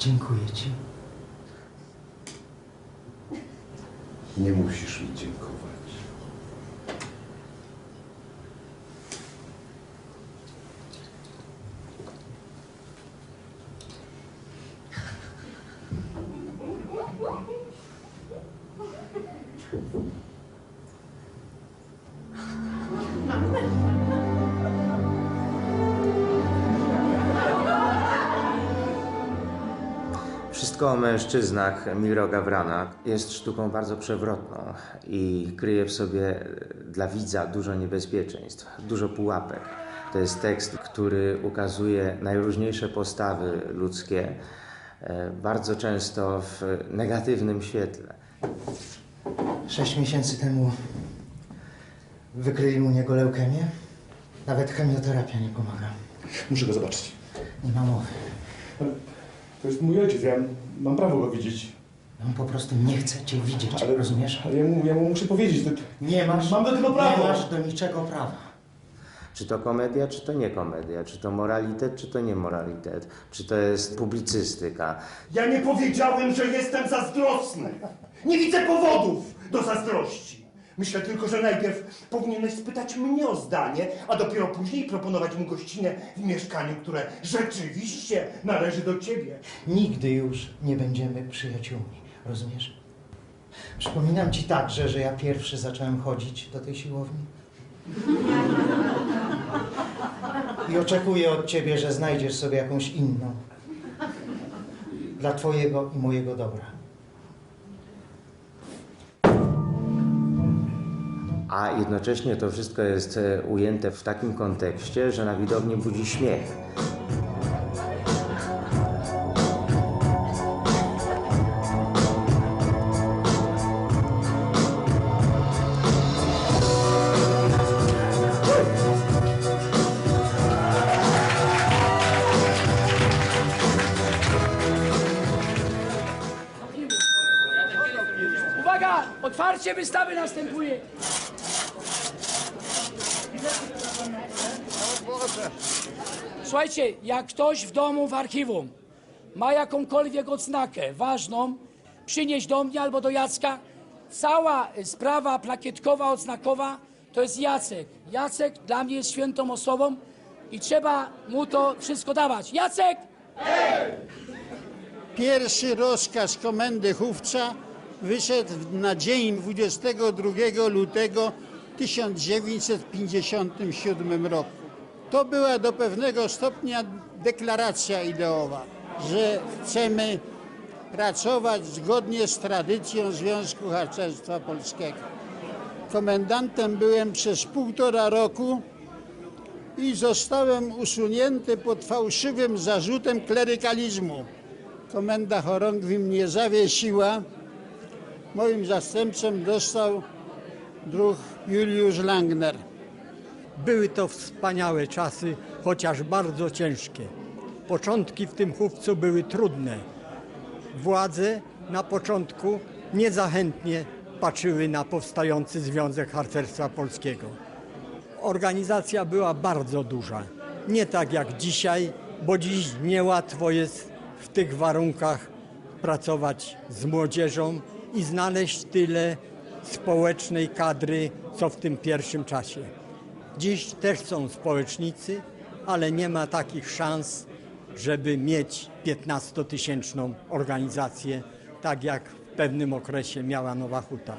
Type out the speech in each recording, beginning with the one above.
Dziękuję ci. Nie musisz mi dziękować. Wszystko o mężczyznach Miro Gawrana jest sztuką bardzo przewrotną i kryje w sobie dla widza dużo niebezpieczeństw, dużo pułapek. To jest tekst, który ukazuje najróżniejsze postawy ludzkie, e, bardzo często w negatywnym świetle. Sześć miesięcy temu wykryli u niego leukemię. Nawet chemioterapia nie pomaga. Muszę go zobaczyć. Nie ma mowy. To jest mój ojciec, ja mam prawo go widzieć. On po prostu nie chce cię widzieć, Ale- rozumiesz? Ale ja mu, ja mu muszę powiedzieć, że... Nie masz, Mam do tego prawo. Nie masz do niczego prawa. Czy to komedia, czy to nie komedia? Czy to moralitet, czy to nie moralitet? Czy to jest publicystyka? Ja nie powiedziałem, że jestem zazdrosny. Nie widzę powodów do zazdrości. Myślę tylko, że najpierw powinieneś spytać mnie o zdanie, a dopiero później proponować mu gościnę w mieszkaniu, które rzeczywiście należy do ciebie. Nigdy już nie będziemy przyjaciółmi, rozumiesz? Przypominam ci także, że ja pierwszy zacząłem chodzić do tej siłowni. I oczekuję od ciebie, że znajdziesz sobie jakąś inną. Dla twojego i mojego dobra. A jednocześnie to wszystko jest e, ujęte w takim kontekście, że na widowni budzi śmiech. Uwaga! Otwarcie wystawy następuje. Słuchajcie, jak ktoś w domu w archiwum ma jakąkolwiek odznakę ważną, przynieść do mnie albo do Jacka. Cała sprawa plakietkowa, odznakowa to jest Jacek. Jacek dla mnie jest świętą osobą i trzeba mu to wszystko dawać. Jacek! Pierwszy rozkaz komendy Chówca wyszedł na dzień 22 lutego 1957 roku. To była do pewnego stopnia deklaracja ideowa, że chcemy pracować zgodnie z tradycją Związku Harcerstwa Polskiego. Komendantem byłem przez półtora roku i zostałem usunięty pod fałszywym zarzutem klerykalizmu. Komenda chorągwi mnie zawiesiła. Moim zastępcą dostał druh Juliusz Langner. Były to wspaniałe czasy, chociaż bardzo ciężkie. Początki w tym chówcu były trudne. Władze na początku niezachętnie patrzyły na powstający Związek Harcerstwa Polskiego. Organizacja była bardzo duża. Nie tak jak dzisiaj, bo dziś niełatwo jest w tych warunkach pracować z młodzieżą i znaleźć tyle społecznej kadry, co w tym pierwszym czasie. Dziś też są społecznicy, ale nie ma takich szans, żeby mieć 15-tysięczną organizację, tak jak w pewnym okresie miała Nowa Huta.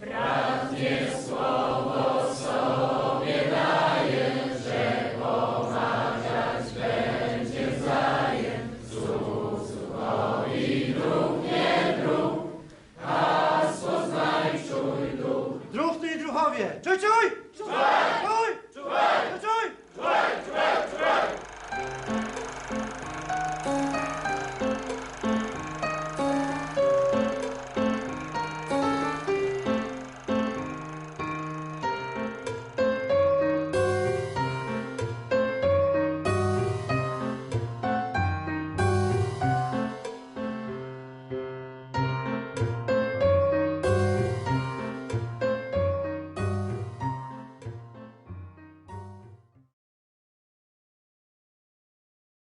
Prawdzie słowo sobie daje, że pomawiać będzie wzajem. Cud swoi dróg nie dróg, hasło znaj, czuj duch. Druhny i druhowie, czuj, czuj! czuj!